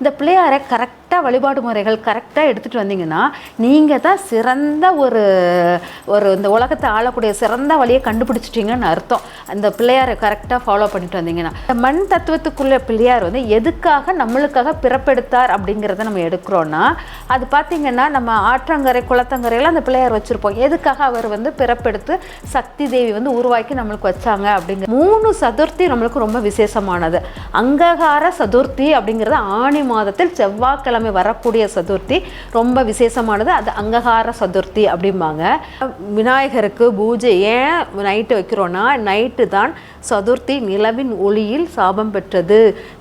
இந்த பிள்ளையாரை கரெக்டாக வழிபாடு முறைகள் கரெக்டாக எடுத்துகிட்டு வந்தீங்கன்னா நீங்கள் தான் சிறந்த ஒரு ஒரு இந்த உலகத்தை ஆளக்கூடிய சிறந்த வழியை கண்டுபிடிச்சிட்டிங்கன்னு அர்த்தம். அந்த பிள்ளையாரை கரெக்டாக ஃபாலோ பண்ணிட்டு வந்தீங்கன்னா. இந்த மண் தத்துவத்துக்குள்ள பிள்ளையார் வந்து எதுக்காக நம்மளுக்காக பிறப்பெடுத்தார் அப்படிங்கிறத நம்ம எடுக்கிறோன்னா அது பார்த்தீங்கன்னா நம்ம ஆற்றங்கரை குளத்தங்கரையெல்லாம் அந்த பிள்ளையார் வச்சுருப்போம். எதுக்காக அவர் வந்து பிறப்பெடுத்து சக்தி தேவி வந்து உருவாக்கி நம்மளுக்கு வச்சாங்க அப்படிங்கிற மூணு சதுர்த்தி நம்மளுக்கு ரொம்ப விசேஷமானது. அங்ககார சதுர்த்தி அப்படிங்கிறது ஆணி மாதத்தில் செவ்வாய்க்கிழமை வரக்கூடிய சதுர்த்தி ரொம்ப விசேஷமானது. அது அங்ககார சதுர்த்தி அப்படிம்பாங்க. விநாயகருக்கு பூஜை ஏன் நைட்டு வைக்கிறோன்னா நைட்டு தான் சதுர்த்தி நிலவின் ஒளியில் சாபம் பெற்றது.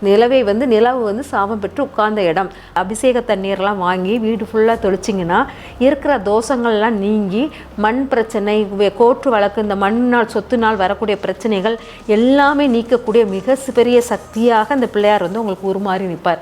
நிலவை வந்து நிலவு வந்து சாபம் பெற்று உட்கார்ந்த இடம். அபிஷேக தண்ணீர்லாம் வாங்கி வீடு ஃபுல்லாக தெளிச்சிங்கன்னா இருக்கிற தோஷங்கள்லாம் நீங்கி மண் பிரச்சனை கோற்று வழக்கு இந்த மண்ணால் சொத்துனால் வரக்கூடிய பிரச்சனைகள் எல்லாமே நீக்கக்கூடிய மிக பெரிய சக்தியாக இந்த பிள்ளையார் வந்து உங்களுக்கு உருமாறி நிற்பார்.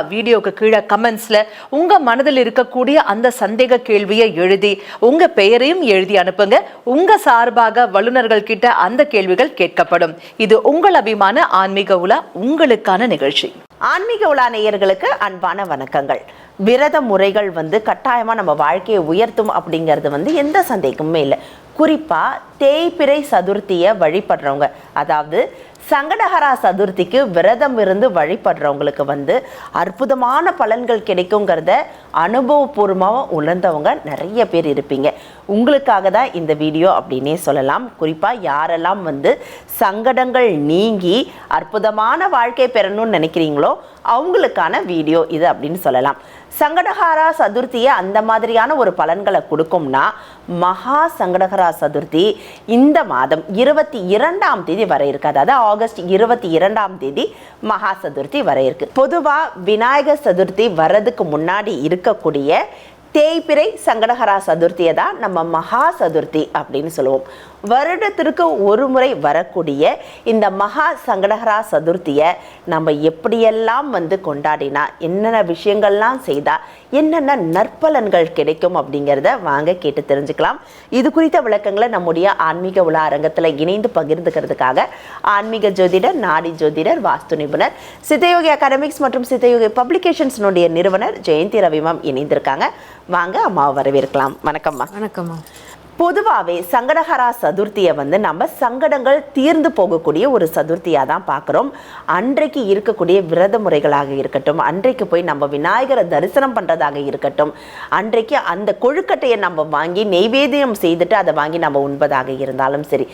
வீடியோக்கு கீழே கமெண்ட்ஸ்ல உங்க மனதில் இருக்கக்கூடிய அந்த சந்தேக கேள்வியை எழுதி உங்க பெயரையும் எழுதி அனுப்புங்க. உங்க சார்பாக வல்லுநர்கள் கிட்ட அந்த கேள்விகள் கேட்கப்படும். இது உங்கள் அபிமான ஆன்மீக உலா உங்களுக்கான நிகழ்ச்சி. ஆன்மீக உலா நேயர்களுக்கு அன்பான வணக்கங்கள். விரத முறைகள் வந்து கட்டாயமாக நம்ம வாழ்க்கையை உயர்த்தும் அப்படிங்கிறது வந்து எந்த சந்தேகமுமே இல்லை. குறிப்பாக தேய்பிறை சதுர்த்தியை வழிபடுறவங்க. அதாவது சங்கடஹரா சதுர்த்திக்கு விரதம் இருந்து வழிபடுறவங்களுக்கு வந்து அற்புதமான பலன்கள் கிடைக்குங்கிறத அனுபவபூர்வமாக உணர்ந்தவங்க நிறைய பேர் இருப்பீங்க. உங்களுக்காக தான் இந்த வீடியோ அப்படின்னே சொல்லலாம். குறிப்பாக யாரெல்லாம் வந்து சங்கடங்கள் நீங்கி அற்புதமான வாழ்க்கை பெறணும்னு நினைக்கிறீங்களோ அவங்களுக்கான வீடியோ இது அப்படின்னு சொல்லலாம். சங்கடஹாரா சதுர்த்தியை அந்த மாதிரியான ஒரு பலன்களை கொடுக்கும்னா மகா சங்கடஹரா சதுர்த்தி இந்த மாதம் இருபத்தி இரண்டாம் தேதி வர இருக்கு. அதாவது ஆகஸ்ட் இருபத்தி இரண்டாம் தேதி மகா சதுர்த்தி வர இருக்கு. பொதுவாக விநாயகர் சதுர்த்தி வர்றதுக்கு முன்னாடி இருக்கக்கூடிய தேய்பிறை சங்கடஹரா சதுர்த்தியை தான் நம்ம மகா சதுர்த்தி அப்படின்னு சொல்லுவோம். வருடத்திற்கு ஒரு முறை வரக்கூடிய இந்த மகா சங்கடஹரா சதுர்த்தியை நம்ம எப்படியெல்லாம் வந்து கொண்டாடினா என்னென்ன விஷயங்கள்லாம் செய்தா என்னென்ன நற்பலன்கள் கிடைக்கும் அப்படிங்கிறத வாங்க கேட்டு தெரிஞ்சுக்கலாம். இது குறித்த விளக்கங்களை நம்முடைய ஆன்மீக உலா அரங்கத்தில் இணைந்து பகிர்ந்துக்கிறதுக்காக ஆன்மீக ஜோதிடர் நாடி ஜோதிடர் வாஸ்து நிபுணர் சித்தயோகி அகாடமிக்ஸ் மற்றும் சித்தயோகி பப்ளிகேஷன்ஸ்னுடைய நிறுவனர் ஜெயந்தி ரவிமாம் இணைந்திருக்காங்க. வாங்க அம்மாவை வரவேற்கலாம். வணக்கம்மா வணக்கம்மா பொதுவாகவே சங்கடஹரா சதுர்த்தியை வந்து நம்ம சங்கடங்கள் தீர்ந்து போகக்கூடிய ஒரு சதுர்த்தியாக தான் பார்க்குறோம். அன்றைக்கு இருக்கக்கூடிய விரத முறைகளாக இருக்கட்டும் அன்றைக்கு போய் நம்ம விநாயகரை தரிசனம் பண்ணுறதாக இருக்கட்டும் அன்றைக்கு அந்த கொழுக்கட்டையை நம்ம வாங்கி நெய்வேதியம் செய்துட்டு அதை வாங்கி நம்ம உண்பதாக இருந்தாலும் சரி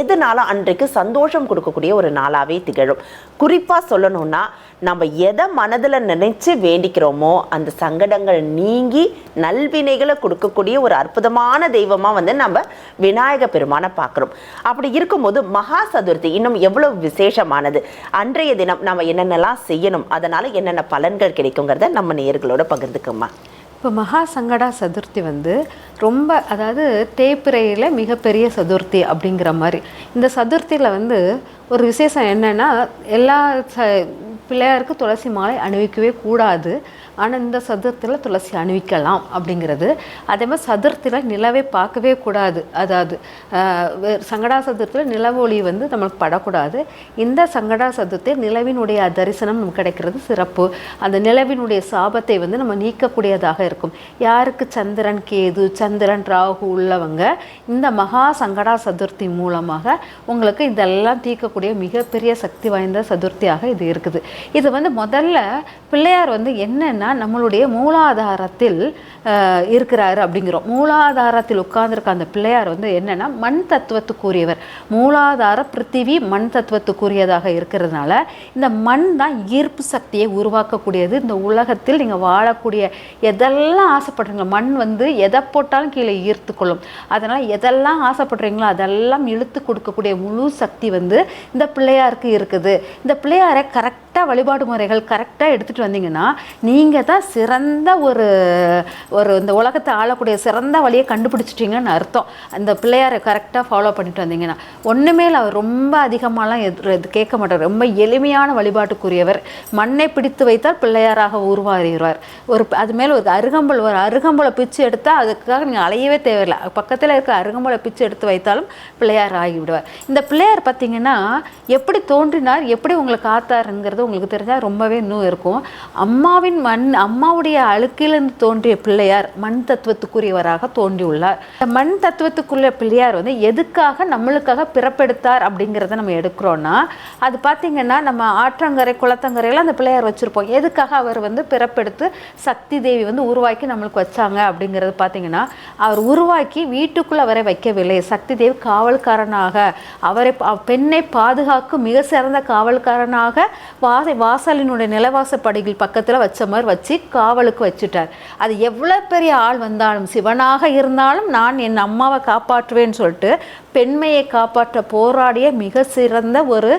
எதுனாலும் அன்றைக்கு சந்தோஷம் கொடுக்கக்கூடிய ஒரு நாளாகவே திகழும்? குறிப்பாக சொல்லணும்னா நம்ம எதை மனதில் நினைச்சு வேண்டிக்கிறோமோ அந்த சங்கடங்கள் நீங்கி நல்வினைகளை கொடுக்கக்கூடிய ஒரு அற்புதமான தெய்வமாக வந்து நம்ம விநாயக பெருமானை பார்க்குறோம். அப்படி இருக்கும்போது மகா சதுர்த்தி இன்னும் எவ்வளோ விசேஷமானது? அன்றைய தினம் நம்ம என்னென்னலாம் செய்யணும்? அதனால் என்னென்ன பலன்கள் கிடைக்குங்கிறத நம்ம நேர்களோட பகிர்ந்துக்கோமா இப்போ மகா சங்கடா சதுர்த்தி வந்து ரொம்ப அதாவது தேப்பிரையில் மிகப்பெரிய சதுர்த்தி அப்படிங்கிற மாதிரி. இந்த சதுர்த்தியில் வந்து ஒரு விசேஷம் என்னென்னா எல்லா ச பிள்ளையாருக்கு துளசி மாலை அணிவிக்கவே கூடாது. ஆனால் இந்த சதுர்த்தியில் துளசி அணிவிக்கலாம் அப்படிங்கிறது. அதே மாதிரி சதுர்த்தியில் நிலவை பார்க்கவே கூடாது. அதாவது சங்கடா சதுர்த்தியில் நிலவு ஒளி வந்து நம்மளுக்கு படக்கூடாது. இந்த சங்கடா சதுர்த்தி நிலவினுடைய தரிசனம் நமக்கு கிடைக்கிறது சிறப்பு. அந்த நிலவினுடைய சாபத்தை வந்து நம்ம நீக்கக்கூடியதாக இருக்கும். யாருக்கு சந்திரன் கேது சந்திரன் ராகு உள்ளவங்க இந்த மகா சங்கடா சதுர்த்தி மூலமாக உங்களுக்கு இதெல்லாம் தீர்க்கக்கூடிய மிகப்பெரிய சக்தி வாய்ந்த சதுர்த்தியாக இது இருக்குது. இது வந்து முதல்ல பிள்ளையார் வந்து என்ன என்னென்னா நம்மளுடைய மூலாதாரத்தில் இருக்கிறாரு அப்படிங்கிறோம். மூலாதாரத்தில் உட்கார்ந்துருக்க அந்த பிள்ளையார் வந்து என்னென்னா மண் தத்துவத்துக்குரியவர். மூலாதார பிருத்திவி மண் தத்துவத்துக்குரியதாக இருக்கிறதுனால இந்த மண் தான் ஈர்ப்பு சக்தியை உருவாக்கக்கூடியது. இந்த உலகத்தில் நீங்கள் வாழக்கூடிய எதெல்லாம் ஆசைப்படுறீங்களோ மண் வந்து எதை போட்டாலும் கீழே ஈர்த்து கொள்ளும் அதனால் எதெல்லாம் ஆசைப்படுறீங்களோ அதெல்லாம் இழுத்து கொடுக்கக்கூடிய முழு சக்தி வந்து இந்த பிள்ளையாருக்கு இருக்குது. இந்த பிள்ளையாரை கரெக்ட் கரெக்டாக வழிபாடு முறைகள் கரெக்டாக எடுத்துகிட்டு வந்தீங்கன்னா நீங்கள் தான் சிறந்த ஒரு ஒரு இந்த உலகத்தை ஆளக்கூடிய சிறந்த வழியை கண்டுபிடிச்சிட்டிங்கன்னு அர்த்தம். அந்த பிள்ளையாரை கரெக்டாக ஃபாலோ பண்ணிட்டு வந்தீங்கன்னா. ஒன்றுமே இல்லை அவர் ரொம்ப அதிகமாகலாம் எது கேட்க மாட்டார். ரொம்ப எளிமையான வழிபாட்டுக்குரியவர். மண்ணை பிடித்து வைத்தால் பிள்ளையாராக உருவாகிறார் ஒரு அது மேலே ஒரு அருகம்புல் ஒரு அருகம்பலை பிச்சு எடுத்தால் அதுக்காக நீங்கள் அலையவே தேவையில்லை. பக்கத்தில் இருக்க அருகம்புலை பிச்சு எடுத்து வைத்தாலும் பிள்ளையார் ஆகிவிடுவார். இந்த பிள்ளையார் பார்த்தீங்கன்னா எப்படி தோன்றினார் எப்படி உங்களை காத்தாருங்கிறது உங்களுக்கு தெரிஞ்சால் ரொம்பவே இன்னும் இருக்கும். அம்மாவின் மண் அம்மாவுடைய அழுக்கிலிருந்து தோன்றிய பிள்ளையார் மண் தத்துவத்துக்குரியவராக தோன்றியுள்ளார். இந்த மண் தத்துவத்துக்குள்ள பிள்ளையார் வந்து எதுக்காக நம்மளுக்காக பிறப்பெடுத்தார் அப்படிங்கிறத நம்ம எடுக்கிறோன்னா அது பார்த்தீங்கன்னா நம்ம ஆற்றங்கரை குளத்தங்கரையெல்லாம் அந்த பிள்ளையார் வச்சுருப்போம். எதுக்காக அவர் வந்து பிறப்பெடுத்து சக்தி தேவி வந்து உருவாக்கி நம்மளுக்கு வச்சாங்க அப்படிங்கிறது பார்த்தீங்கன்னா அவர் உருவாக்கி வீட்டுக்குள்ளே அவரை வைக்கவில்லை. சக்தி தேவி காவல்காரனாக அவரை பெண்ணை பாதுகாக்கும் மிக சிறந்த காவல்காரனாக வா வாசை வாசலினுடைய நிலவாசப்படிகள் பக்கத்தில் வச்ச மாதிரி வச்சு காவலுக்கு வச்சுட்டார். அது எவ்வளோ பெரிய ஆள் வந்தாலும் சிவனாக இருந்தாலும் நான் என் அம்மாவை காப்பாற்றுவேன்னு சொல்லிட்டு பெண்மையை காப்பாற்ற போராடிய மிக சிறந்த ஒரு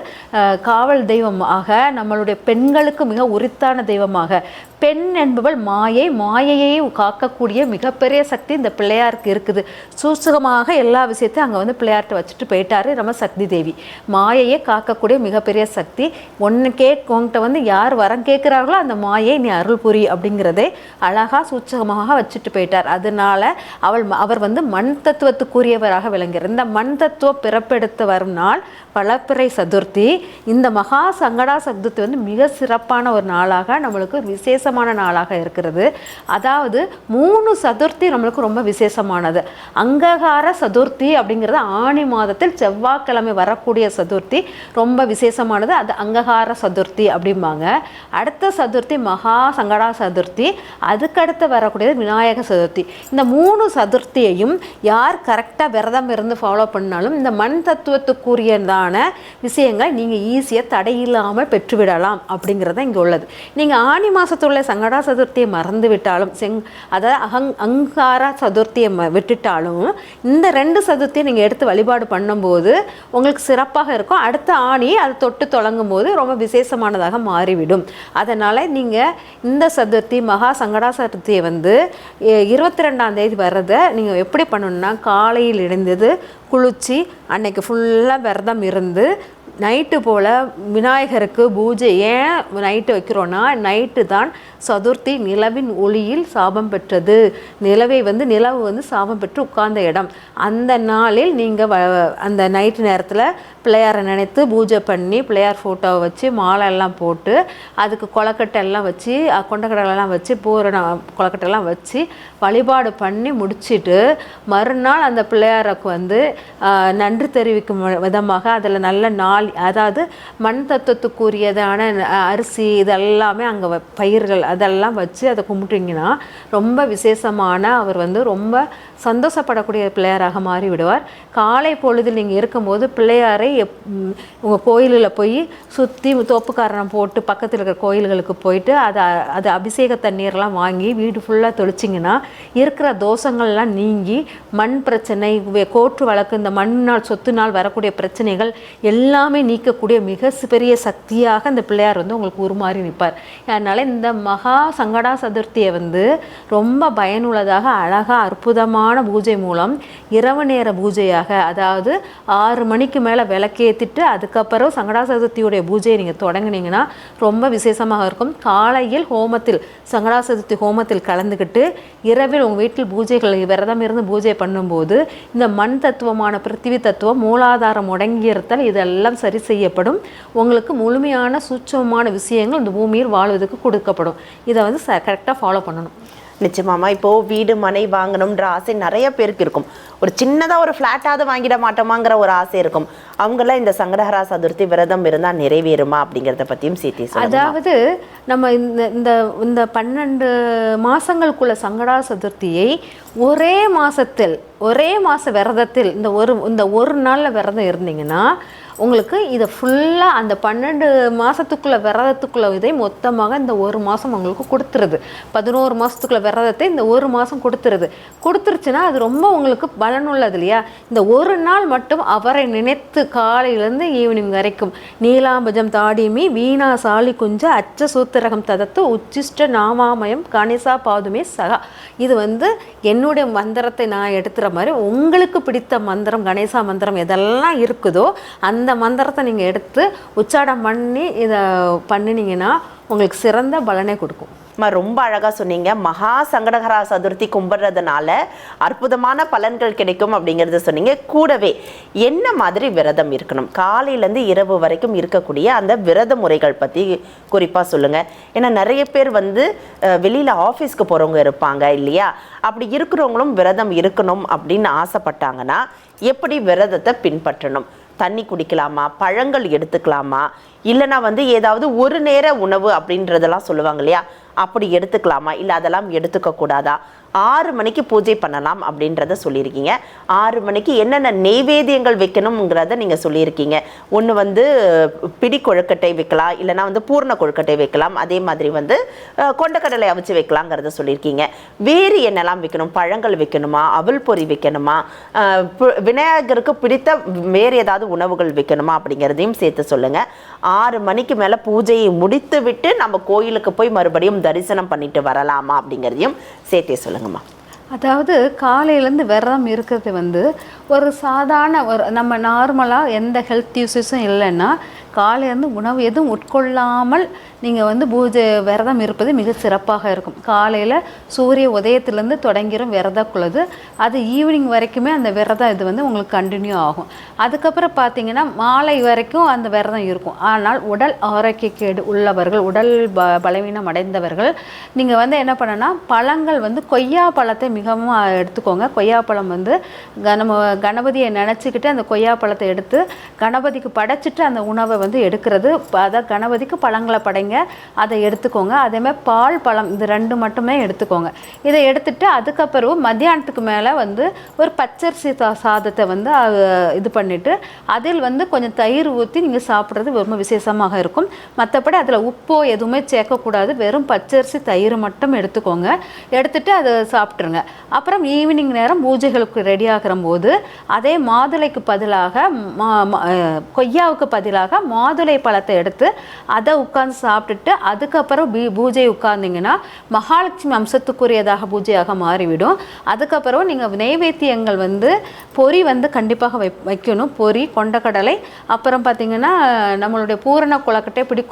காவல் தெய்வமாக நம்மளுடைய பெண்களுக்கு மிக உரித்தான தெய்வமாக. பெண் என்பவள் மாயை மாயையை காக்கக்கூடிய மிகப்பெரிய சக்தி இந்த பிள்ளையாருக்கு இருக்குது. சூசகமாக எல்லா விஷயத்தையும் அங்கே வந்து பிள்ளையார்ட்ட வச்சுட்டு போயிட்டாரு நம்ம சக்தி தேவி. மாயையை காக்கக்கூடிய மிகப்பெரிய சக்தி. ஒன்று கேக் உங்கள்கிட்ட வந்து யார் வரம் கேட்குறாங்களோ அந்த மாயை நீ அருள் புரி அப்படிங்கிறதே அழகாக சூச்சகமாக வச்சுட்டு போயிட்டார். அதனால அவள் அவர் வந்து மண் தத்துவத்துக்குரியவராக விளங்குகிறார். இந்த மண் தத்துவம் பிறப்பெடுத்து வரும் நாள் பலப்பிறை சதுர்த்தி. இந்த மகா சங்கடா சதுர்த்தி வந்து மிக சிறப்பான ஒரு நாளாக நம்மளுக்கு விசேஷமான நாளாக இருக்கிறது. அதாவது மூணு சதுர்த்தி நம்மளுக்கு ரொம்ப விசேஷமானது. அங்ககார சதுர்த்தி அப்படிங்கிறது ஆணி மாதத்தில் செவ்வாய்க்கிழமை வரக்கூடிய சதுர்த்தி. ரொம்ப விசேஷமானது அது அங்ககார சதுர்த்தி அப்படிம்பாங்க. அடுத்த சதுர்த்தி மகா சங்கடா சதுர்த்தி அதுக்கடுத்து வரக்கூடியது விநாயக சதுர்த்தி. இந்த மூணு சதுர்த்தியையும் யார் கரெக்டாக விரதம் இருந்து ஃபாலோ பண்ணாலும் இந்த மண் தத்துவத்துக்குரியதான விஷயங்களை நீங்கள் ஈஸியாக தடையில்லாமல் பெற்றுவிடலாம் அப்படிங்கிறது இங்கே உள்ளது. நீங்கள் ஆனி மாதத்துள்ள சங்கடா சதுர்த்தியை மறந்து விட்டாலும் செங் அதாவது அகங் அங்கார சதுர்த்தியை ம விட்டுட்டாலும் இந்த ரெண்டு சதுர்த்தியை நீங்கள் எடுத்து வழிபாடு பண்ணும்போது உங்களுக்கு சிறப்பாக இருக்கும். அடுத்த ஆணி அது தொட்டு தொடங்கும் போது ரொம்ப விசேஷமானதாக மாறிவிடும். அதனால் நீங்கள் இந்த சதுர்த்தி மகா சங்கடா சதுர்த்தியை வந்து இருபத்தி ரெண்டாம் தேதி வர்றதை நீங்கள் எப்படி பண்ணணும்னா காலையில் எழுந்தது குளித்து அன்னைக்கு ஃபுல்லாக விரதம் இருந்து நைட்டு போல் விநாயகருக்கு பூஜை ஏன் நைட்டு வைக்கிறோன்னா நைட்டு தான் சதுர்த்தி நிலவின் ஒளியில் சாபம் பெற்றது. நிலவை வந்து நிலவு வந்து சாபம் பெற்று உட்கார்ந்த இடம். அந்த நாளில் நீங்கள் அந்த நைட்டு நேரத்தில் பிள்ளையாரை நினைத்து பூஜை பண்ணி பிள்ளையார் ஃபோட்டோவை வச்சு மாலை எல்லாம் போட்டு அதுக்கு கொலக்கட்டை எல்லாம் வச்சு அஹ், வச்சு பூரண கொலக்கட்டெல்லாம் வச்சு வழிபாடு பண்ணி முடிச்சுட்டு மறுநாள் அந்த பிள்ளையாருக்கு வந்து நன்றி தெரிவிக்கும் விதமாக அதில் நல்ல நாள் அதாவது மண் தத்துவத்துக்குரியதான அரிசி இதெல்லாமே அங்கே பயிர்கள் அதெல்லாம் வச்சு அதை கும்பிட்டிங்கன்னா ரொம்ப விசேஷமான அவர் வந்து ரொம்ப சந்தோஷப்படக்கூடிய பிள்ளையாராக மாறி விடுவார் காலை பொழுதில் நீங்கள் இருக்கும்போது பிள்ளையாரை எப் உங்கள் கோயிலில் போய் சுற்றி தோப்புக்காரணம் போட்டு பக்கத்தில் இருக்கிற கோயில்களுக்கு போயிட்டு அதை அது அபிஷேக தண்ணீர்லாம் வாங்கி வீடு ஃபுல்லாக தெளிச்சிங்கன்னா இருக்கிற தோஷங்கள்லாம் நீங்கி மண் பிரச்சனை கோற்று வழக்கு இந்த மண்ணால் சொத்துனால் வரக்கூடிய பிரச்சனைகள் எல்லாமே நீக்கக்கூடிய மிக பெரிய சக்தியாக இந்த பிள்ளையார் வந்து உங்களுக்கு உருமாறி நிற்பார். அதனால் இந்த மகா சங்கடா சதுர்த்தியை வந்து ரொம்ப பயனுள்ளதாக அழகாக அற்புதமான பூஜை மூலம் இரவு நேர பூஜையாக அதாவது ஆறு மணிக்கு மேலே விளக்கேற்றிட்டு அதுக்கப்புறம் சங்கடா சதுர்த்தியுடைய பூஜையை நீங்கள் தொடங்கினீங்கன்னா ரொம்ப விசேஷமாக இருக்கும். காலையில் ஹோமத்தில் சங்கடா சதுர்த்தி ஹோமத்தில் கலந்துக்கிட்டு இரவில் உங்கள் வீட்டில் பூஜைகள் விரதம் இருந்து பூஜை பண்ணும்போது இந்த மண் தத்துவமான பிருத்திவி தத்துவம் மூலாதாரம் முடங்கியிருத்தல் இதெல்லாம் சரி செய்யப்படும். உங்களுக்கு முழுமையான சூட்சமான விஷயங்கள் இந்த பூமியில் வாழ்வதற்கு கொடுக்கப்படும். இதை வந்து கரெக்டாக ஃபாலோ பண்ணணும். நிச்சயமாமா இப்போ வீடு மனை வாங்கணும்ன்ற ஆசை நிறைய பேருக்கு இருக்கும். ஒரு சின்னதாக ஒரு ஃப்ளாட்டாவது வாங்கிட மாட்டோமாங்கிற ஒரு ஆசை இருக்கும். அவங்கெல்லாம் இந்த சங்கடஹரா சதுர்த்தி விரதம் இருந்தால் நிறைவேறுமா அப்படிங்கிறத பற்றியும் சேர்த்தி அதாவது நம்ம இந்த இந்த இந்த பன்னெண்டு மாசங்களுக்குள்ள சங்கடா சதுர்த்தியை ஒரே மாசத்தில் ஒரே மாச விரதத்தில் இந்த ஒரு இந்த ஒரு நாள்ல விரதம் இருந்தீங்கன்னா உங்களுக்கு இதை ஃபுல்லாக அந்த பன்னெண்டு மாதத்துக்குள்ளே விரதத்துக்குள்ளே இதை மொத்தமாக இந்த ஒரு மாதம் உங்களுக்கு கொடுத்துருது. பதினோரு மாதத்துக்குள்ளே விரதத்தை இந்த ஒரு மாதம் கொடுத்துருது. கொடுத்துருச்சுன்னா அது ரொம்ப உங்களுக்கு பலனுள்ளது இல்லையா? இந்த ஒரு நாள் மட்டும் அவரை நினைத்து காலையிலேருந்து ஈவினிங் வரைக்கும். நீலாம்பஜம் தாடிமி வீணா சாலி குஞ்ச அச்ச சூத்திரகம் ததத்து உச்சிஷ்ட நாமாமயம் கணிசா பாதுமே சகா. இது வந்து என்னுடைய மந்திரத்தை நான் எடுத்துகிற மாதிரி உங்களுக்கு பிடித்த மந்திரம் கணேசா மந்திரம் எதெல்லாம் இருக்குதோ அந்த அந்த மந்திரத்தை நீங்கள் எடுத்து உச்சாடம் பண்ணி இதை பண்ணினீங்கன்னா உங்களுக்கு சிறந்த பலனை கொடுக்கும். ரொம்ப அழகா சொன்னீங்க. மகா சங்கடகரா சதுர்த்தி கும்பிடுறதுனால அற்புதமான பலன்கள் கிடைக்கும் அப்படிங்கறத சொன்னீங்க. கூடவே என்ன மாதிரி விரதம் இருக்கணும்? காலையிலேருந்து இரவு வரைக்கும் இருக்கக்கூடிய அந்த விரத முறைகள் பத்தி குறிப்பா சொல்லுங்க. ஏன்னா நிறைய பேர் வந்து வெளியில் வெளியில ஆஃபீஸ்க்கு போறவங்க இருப்பாங்க இல்லையா? அப்படி இருக்கிறவங்களும் விரதம் இருக்கணும் அப்படின்னு ஆசைப்பட்டாங்கன்னா எப்படி விரதத்தை பின்பற்றணும்? தண்ணி குடிக்கலாமா? பழங்கள் எடுத்துக்கலாமா? இல்லைனா வந்து ஏதாவது ஒரு நேர உணவு அப்படின்றதெல்லாம் சொல்லுவாங்க இல்லையா? அப்படி எடுத்துக்கலாமா? இல்லை அதெல்லாம் எடுத்துக்க கூடாதா ஆறு மணிக்கு பூஜை பண்ணலாம் அப்படின்றத சொல்லியிருக்கீங்க. ஆறு மணிக்கு என்னென்ன நெய்வேதியங்கள் வைக்கணுங்கிறத நீங்கள் சொல்லியிருக்கீங்க. ஒன்று வந்து பிடி கொழுக்கட்டை வைக்கலாம் இல்லைனா வந்து பூர்ண கொழுக்கட்டை வைக்கலாம் அதே மாதிரி வந்து கொண்டக்கடலை அவிச்சு வைக்கலாங்கிறத சொல்லியிருக்கீங்க. வேறு என்னெல்லாம் வைக்கணும்? பழங்கள் வைக்கணுமா? அவல் பொரி வைக்கணுமா? பு- விநாயகருக்கு பிடித்த வேறு ஏதாவது உணவுகள் வைக்கணுமா அப்படிங்கிறதையும் சேர்த்து சொல்லுங்கள் ஆறு மணிக்கு மேலே பூஜையை முடித்து விட்டு நம்ம கோயிலுக்கு போய் மறுபடியும் தரிசனம் பண்ணிட்டு வரலாமா அப்படிங்கிறதையும் சேர்த்தே சொல்லுங்கம்மா அதாவது காலையிலேருந்து விரதம் இருக்கிறது வந்து ஒரு சாதாரண ஒரு நம்ம நார்மலாக எந்த ஹெல்த் இஷ்யூஸும் இல்லைன்னா காலையிலேருந்து உணவு எதுவும் உட்கொள்ளாமல் நீங்கள் வந்து பூஜை விரதம் இருப்பது மிக சிறப்பாக இருக்கும். காலையில் சூரிய உதயத்திலேருந்து தொடங்கிரும் குழுது அது ஈவினிங் வரைக்குமே அந்த விரதம் இது வந்து உங்களுக்கு கண்டினியூ ஆகும். அதுக்கப்புறம் பார்த்தீங்கன்னா மாலை வரைக்கும் அந்த விரதம் இருக்கும். ஆனால் உடல் ஆரோக்கியக்கேடு உள்ளவர்கள் உடல் ப பலவீனம் அடைந்தவர்கள் நீங்கள் வந்து என்ன பண்ணனா பழங்கள் வந்து கொய்யா பழத்தை மிகவும் எடுத்துக்கோங்க. கொய்யா பழம் வந்து கணம கணபதியை நினச்சிக்கிட்டு அந்த கொய்யா பழத்தை எடுத்து கணபதிக்கு படைச்சிட்டு அந்த உணவை வந்து எடுக்கிறது. ப- அதான் கணபதிக்கு பழங்களை படைங்க அதை எடுத்துக்கோங்க. அதேமாதிரி பால் பழம் இது ரெண்டு மட்டுமே எடுத்துக்கோங்க. இதை எடுத்துட்டு அதுக்கப்புறம் மத்தியானத்துக்கு மேலே வந்து ஒரு பச்சரிசி சா- சாதத்தை வந்து இது பண்ணிவிட்டு அதில் வந்து கொஞ்சம் தயிர் ஊற்றி நீங்கள் சாப்பிட்றது ரொம்ப விசேஷமாக இருக்கும். மற்றபடி அதில் உப்போ எதுவுமே சேர்க்கக்கூடாது. வெறும் பச்சரிசி தயிர் மட்டும் எடுத்துக்கோங்க. எடுத்துட்டு அதை சாப்பிட்ருங்க அப்புறம் ஈவினிங் நேரம் பூஜைகளுக்கு ரெடி ஆகிற போது அதே மாதுளைக்கு பதிலாக மா- கொய்யாவுக்கு பதிலாக மாதுளை பழத்தை எடுத்து அதை உட்கார்ந்து சாப்பிட்டுட்டு அதுக்கப்புறம் பீ பூஜை உட்கார்ந்தீங்கன்னா மகாலட்சுமி அம்சத்துக்குரியதாக பூஜையாக மாறிவிடும். அதுக்கப்புறம் நீங்கள் நெய்வேத்தியங்கள் வந்து பொரி வந்து கண்டிப்பாக வை வைக்கணும். பொரி கொண்டக்கடலை அப்புறம் பார்த்தீங்கன்னா நம்மளுடைய பூரண குளக்கட்டை பிடி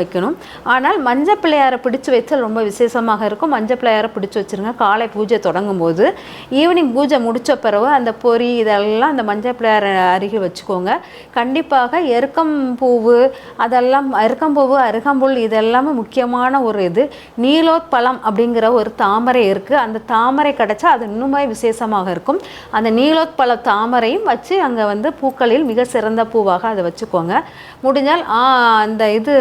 வைக்கணும். ஆனால் மஞ்சள் பிள்ளையாரை பிடிச்சு வச்சால் ரொம்ப விசேஷமாக இருக்கும். மஞ்சள் பிள்ளையாரை பிடிச்சி வச்சிருங்க. காலை பூஜை தொடங்கும் போது ஈவினிங் பூஜை முடித்த பிறகு அந்த பொரி இதெல்லாம் அந்த மஞ்சள் பிள்ளையார் அருகில் வச்சுக்கோங்க. கண்டிப்பாக எருக்கம் பூவு அதெல்லாம் அருக்கம்பூவு அருகம்புல் இதெல்லாமே முக்கியமான ஒரு இது. நீலோத்பலம் அப்படிங்கிற ஒரு தாமரை இருக்குது அந்த தாமரை கிடச்சா அது இன்னுமே விசேஷமாக இருக்கும். அந்த நீலோத்பல தாமரையும் வச்சு அங்கே வந்து பூக்களில் மிக சிறந்த பூவாக அதை வச்சுக்கோங்க. முடிஞ்சால் அந்த இது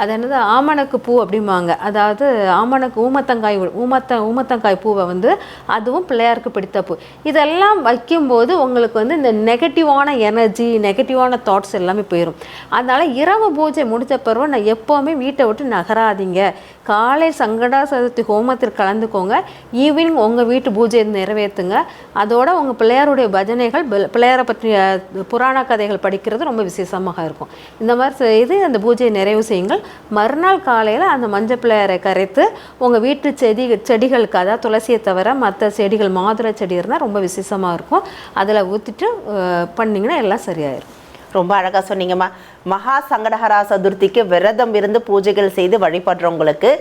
அது என்னது? ஆமணக்கு பூ அப்படிம்பாங்க. அதாவது ஆமணக்கு ஊமத்தங்காய் ஊமத்த ஊமத்தங்காய் பூவை வந்து அதுவும் பிள்ளையாருக்கு பிடித்த பூ. இதெல்லாம் வைக்கும்போது உங்களுக்கு வந்து இந்த நெகட்டிவான எனர்ஜி நெகட்டிவான தாட்ஸ் எல்லாமே போயிடும் அதனால் இரவு பூஜை முடித்த பிறகு நான் எப்போவுமே வீட்டை விட்டு நகராதீங்க. காலை சங்கடா சதுர்த்தி ஹோமத்தில் கலந்துக்கோங்க. ஈவினிங் உங்கள் வீட்டு பூஜையை நிறைவேற்றுங்க அதோட உங்கள் பிள்ளையாருடைய பஜனைகள் பிள்- பிள்ளையாரை பற்றிய புராண கதைகள் படிக்கிறது ரொம்ப விசேஷமாக இருக்கும். இந்த மாதிரி செய்து அந்த பூஜையை நிறைவு செய்யுங்கள். மறுநாள் காலையில் அந்த மஞ்சள் பிள்ளையாரை கரைத்து உங்கள் வீட்டு செடி செடிகளுக்கு அதாவது துளசியை தவிர மற்ற செடிகள் மாதுளை செடி இருந்தால் ரொம்ப விசேஷமாக இருக்கும். அதில் ஊற்றிட்டு பண்ணிங்கன்னா எல்லாம் சரியாயிரும். ரொம்ப அழகாக சொன்னீங்கம்மா. மகா சங்கடஹரா சதுர்த்திக்கு விரதம் இருந்து பூஜைகள் செய்து வழிபடுறவங்களுக்கு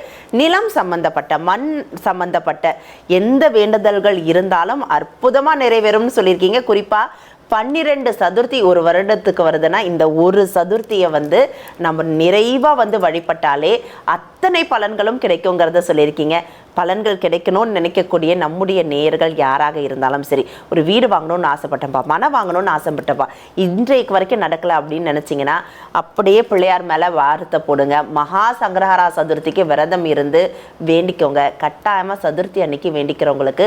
நிலம் சம்பந்தப்பட்ட மண் சம்பந்தப்பட்ட எந்த வேண்டுதல்கள் இருந்தாலும் அற்புதமாக நிறைவேறும்னு சொல்லியிருக்கீங்க. குறிப்பாக பன்னிரெண்டு சதுர்த்தி ஒரு வருடத்துக்கு வருதுன்னா இந்த ஒரு சதுர்த்தியை வந்து நம்ம நிறைவாக வந்து வழிபட்டாலே அத்தனை பலன்களும் கிடைக்குங்கிறத சொல்லியிருக்கீங்க. பலன்கள் கிடைக்கணும்னு நினைக்கக்கூடிய நம்முடைய நேயர்கள் யாராக இருந்தாலும் சரி ஒரு வீடு வாங்கணும்னு ஆசைப்பட்டப்பா மனம் வாங்கணும்னு ஆசைப்பட்டப்பா இன்றைக்கு வரைக்கும் நடக்கலை அப்படின்னு நினச்சிங்கன்னா அப்படியே பிள்ளையார் மேலே வாரத்தை போடுங்க. மகா சங்கரஹாரா சதுர்த்திக்கு விரதம் இருந்து வேண்டிக்கோங்க. கட்டாயமாக சதுர்த்தி அன்னைக்கு வேண்டிக்கிறவங்களுக்கு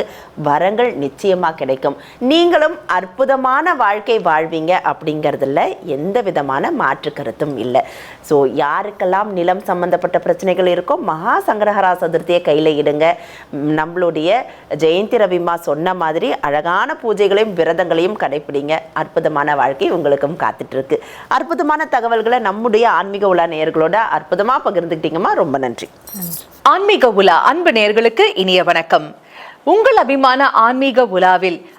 வரங்கள் நிச்சயமாக கிடைக்கும். நீங்களும் அற்புதமான வாழ்க்கை வாழ்வீங்க அப்படிங்கிறதுல எந்த விதமான மாற்று கருத்தும் இல்லை. ஸோ யாருக்கெல்லாம் நிலம் சம்பந்தப்பட்ட பிரச்சனைகள் இருக்கோ மகா சங்கரஹரா சதுர்த்தியை கையில் இடுங்க ம், நம்மளுடைய ஜெயந்தி ரவிமா சொன்ன மாதிரி அழகான பூஜைகளையும் விரதங்களையும் கடைபிடிங்க அற்புதமான வாழ்க்கை உங்களுக்கும் காத்துட்ருக்கு. அற்புதமான தகவல்களை நம்முடைய ஆன்மீக உலா நேயர்களோட அற்புதமாக பகிர்ந்துக்கிட்டீங்கம்மா. ரொம்ப நன்றி. ஆன்மீக உலா அன்பு நேர்களுக்கு இனிய வணக்கம். உங்கள் அபிமான ஆன்மீக உலாவில்